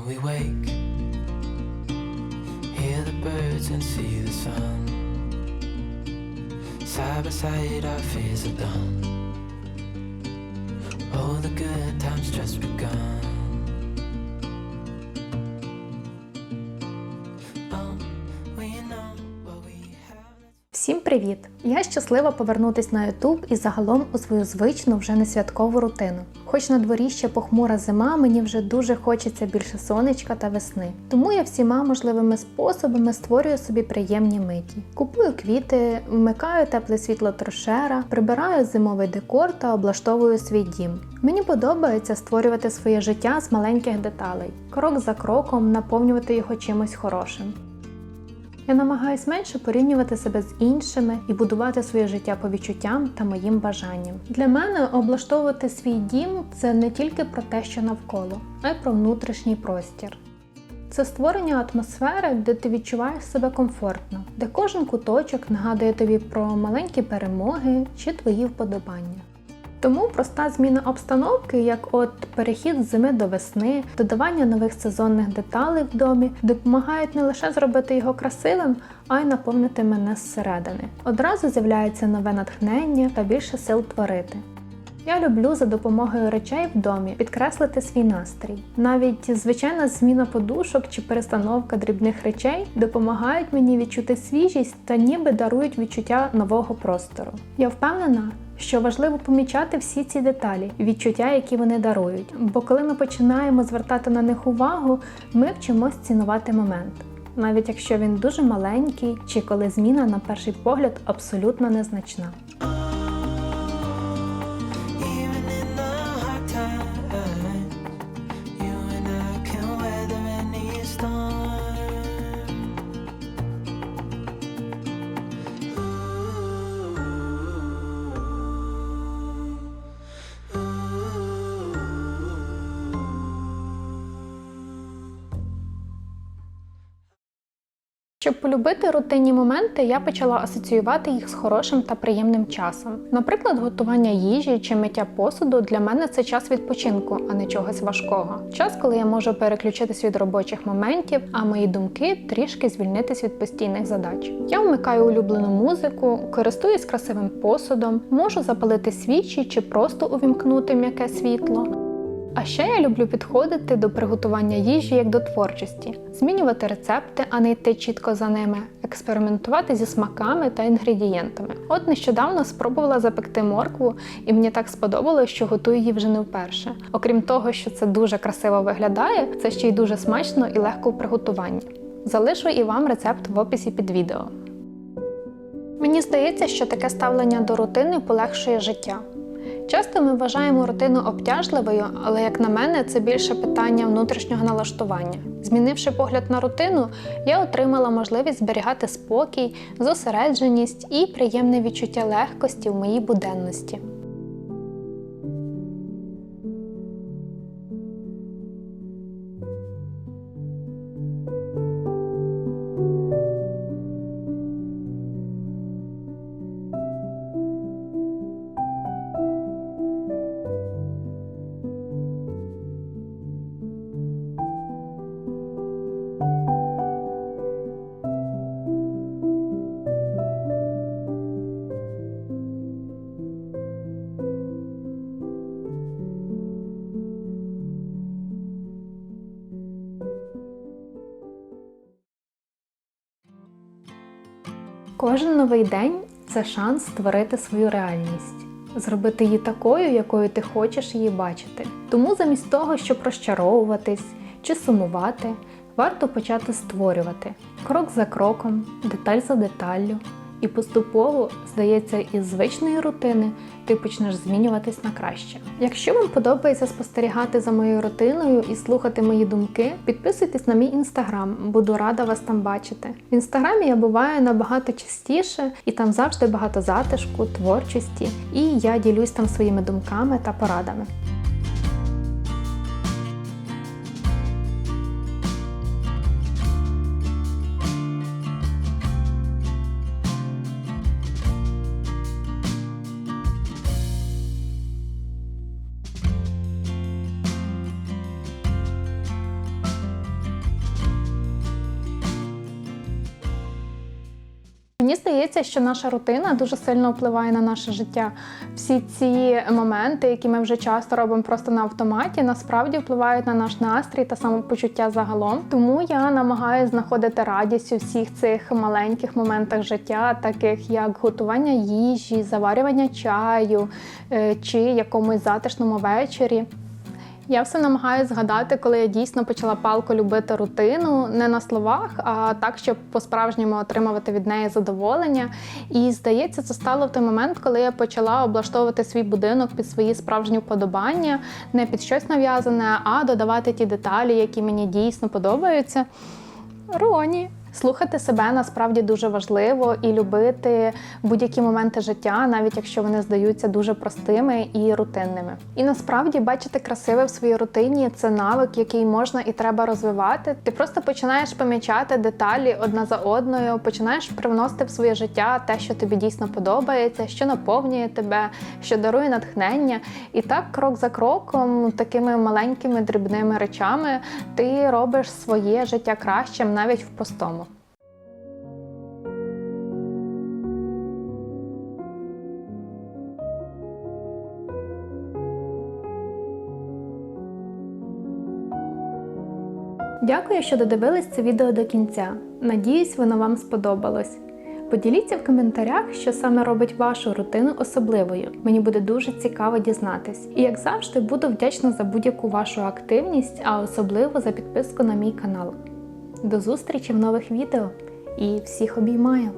When we wake, hear the birds and see the sun. Side by side, our fears are done. Oh, the good times just Всім привіт! Я щаслива повернутись на YouTube і загалом у свою звичну вже не святкову рутину. Хоч на дворі ще похмура зима, мені вже дуже хочеться більше сонечка та весни. Тому я всіма можливими способами створюю собі приємні миті. Купую квіти, вмикаю тепле світло трошера, прибираю зимовий декор та облаштовую свій дім. Мені подобається створювати своє життя з маленьких деталей, крок за кроком наповнювати його чимось хорошим. Я намагаюсь менше порівнювати себе з іншими і будувати своє життя по відчуттям та моїм бажанням. Для мене облаштовувати свій дім це не тільки про те, що навколо, а й про внутрішній простір. Це створення атмосфери, де ти відчуваєш себе комфортно, де кожен куточок нагадує тобі про маленькі перемоги чи твої вподобання. Тому проста зміна обстановки, як от перехід з зими до весни, додавання нових сезонних деталей в домі, допомагають не лише зробити його красивим, а й наповнити мене зсередини. Одразу з'являється нове натхнення та більше сил творити. Я люблю за допомогою речей в домі підкреслити свій настрій. Навіть звичайна зміна подушок чи перестановка дрібних речей допомагають мені відчути свіжість та ніби дарують відчуття нового простору. Я впевнена, що важливо помічати всі ці деталі, відчуття, які вони дарують. Бо коли ми починаємо звертати на них увагу, ми вчимось цінувати момент. Навіть якщо він дуже маленький, чи коли зміна на перший погляд абсолютно незначна. Щоб полюбити рутинні моменти, я почала асоціювати їх з хорошим та приємним часом. Наприклад, готування їжі чи миття посуду для мене це час відпочинку, а не чогось важкого. Час, коли я можу переключитись від робочих моментів, а мої думки трішки звільнитись від постійних задач. Я вмикаю улюблену музику, користуюсь красивим посудом, можу запалити свічі чи просто увімкнути м'яке світло. А ще я люблю підходити до приготування їжі як до творчості, змінювати рецепти, а не йти чітко за ними, експериментувати зі смаками та інгредієнтами. От нещодавно спробувала запекти моркву, і мені так сподобалось, що готую її вже не вперше. Окрім того, що це дуже красиво виглядає, це ще й дуже смачно і легко в приготуванні. Залишу і вам рецепт в описі під відео. Мені здається, що таке ставлення до рутини полегшує життя. Часто ми вважаємо рутину обтяжливою, але як на мене, це більше питання внутрішнього налаштування. Змінивши погляд на рутину, я отримала можливість зберігати спокій, зосередженість і приємне відчуття легкості в моїй буденності. Кожен новий день це шанс створити свою реальність, зробити її такою, якою ти хочеш її бачити. Тому замість того, щоб розчаровуватись чи сумувати, варто почати створювати крок за кроком, деталь за деталлю. І поступово, здається, із звичної рутини ти почнеш змінюватись на краще. Якщо вам подобається спостерігати за моєю рутиною і слухати мої думки, підписуйтесь на мій інстаграм, буду рада вас там бачити. В інстаграмі я буваю набагато частіше, і там завжди багато затишку, творчості, і я ділюсь там своїми думками та порадами. Мені здається, що наша рутина дуже сильно впливає на наше життя. Всі ці моменти, які ми вже часто робимо просто на автоматі, насправді впливають на наш настрій та самопочуття загалом. Тому я намагаюся знаходити радість у всіх цих маленьких моментах життя, таких як готування їжі, заварювання чаю е, чи якомусь затишному вечорі. Я все намагаюся згадати, коли я дійсно почала палко любити рутину, не на словах, а так, щоб по-справжньому отримувати від неї задоволення. І здається, це стало в той момент, коли я почала облаштовувати свій будинок під свої справжні вподобання, не під щось нав'язане, а додавати ті деталі, які мені дійсно подобаються. Роні. Слухати себе насправді дуже важливо і любити будь-які моменти життя, навіть якщо вони здаються дуже простими і рутинними. І насправді бачити красиве в своїй рутині це навик, який можна і треба розвивати. Ти просто починаєш помічати деталі одна за одною, починаєш привносити в своє життя те, що тобі дійсно подобається, що наповнює тебе, що дарує натхнення. І так, крок за кроком, такими маленькими дрібними речами, ти робиш своє життя кращим навіть в простому. Дякую, що додивились це відео до кінця. Надіюсь, воно вам сподобалось. Поділіться в коментарях, що саме робить вашу рутину особливою. Мені буде дуже цікаво дізнатись. І як завжди, буду вдячна за будь-яку вашу активність, а особливо за підписку на мій канал. До зустрічі в нових відео і всіх обіймаю!